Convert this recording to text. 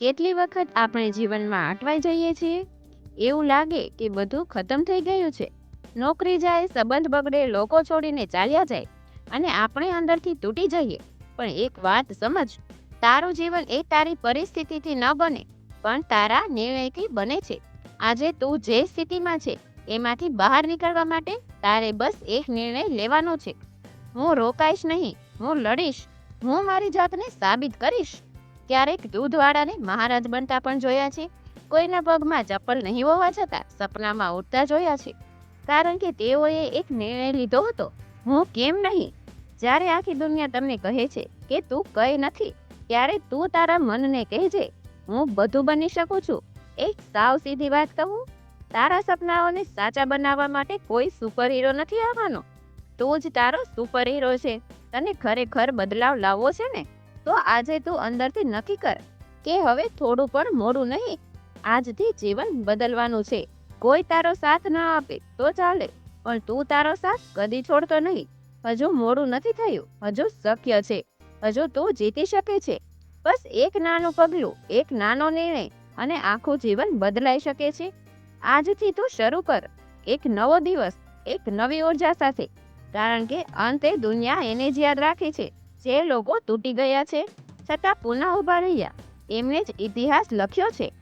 કેટલી વખત આપણે જીવનમાં અટવાઈ જઈએ છીએ? એવું લાગે કે બધું ખતમ થઈ ગયું છે. નોકરી જાય, સંબંધ બગડે, લોકો છોડીને ચાલ્યા જાય અને આપણે અંદરથી તૂટી જઈએ. પણ એક વાત સમજ, તારું જીવન એ તારી પરિસ્થિતિથી ન બને, પણ તારા નિર્ણયથી બને છે. આજે તું જે સ્થિતિમાં છે, એમાંથી બહાર નીકળવા માટે તારે બસ એક નિર્ણય લેવાનો છે. હું રોકાઈશ નહીં, હું લડીશ, હું મારી જાતને સાબિત કરીશ. ક્યારેક દૂધવાળાને મહારાજ બનતા પણ જોયા છે. કોઈના પગમાં ચપ્પલ નહીં હોવા છતાં સપનામાં ઉડતા જોયા છે. કારણ કે તેઓએ એક નિર્ણય લીધો હતો, હું કેમ નહીં? જ્યારે આખી દુનિયા તમને કહે છે કે તું કઈ નથી, ત્યારે તું તારા મનને કહેજે, હું બધું બની શકું છું. એક સાવ સીધી વાત કહું, તારા સપનાઓને સાચા બનાવવા માટે કોઈ સુપર હીરો નથી આવવાનો. તું જ તારો સુપર હીરો છે. તને ખરેખર બદલાવ લાવવો છે ને? તો આજે તું અંદરથી નક્કી કર કે હવે થોડું પણ મોડું નહીં. આજથી જીવન બદલવાનું છે. કોઈ તારો સાથ ન આપે તો ચાલે. પણ તું તારો સાથ કદી છોડતો નહીં. હજુ મોડું નથી થયું. હજુ શક્ય છે. હજુ તું જીતી શકે છે. બસ એક નાનું પગલું, એક નાનો નિર્ણય અને આખું જીવન બદલાઈ શકે છે. આજથી તું શરૂ કર. એક નવો દિવસ, એક નવી ઊર્જા સાથે. કારણ કે અંતે દુનિયા એને જ યાદ રાખે છે. જે લોકો તૂટી ગયા છે છતાં પુનઃ ઊભા રહ્યા. એમને જ ઇતિહાસ લખ્યો છે.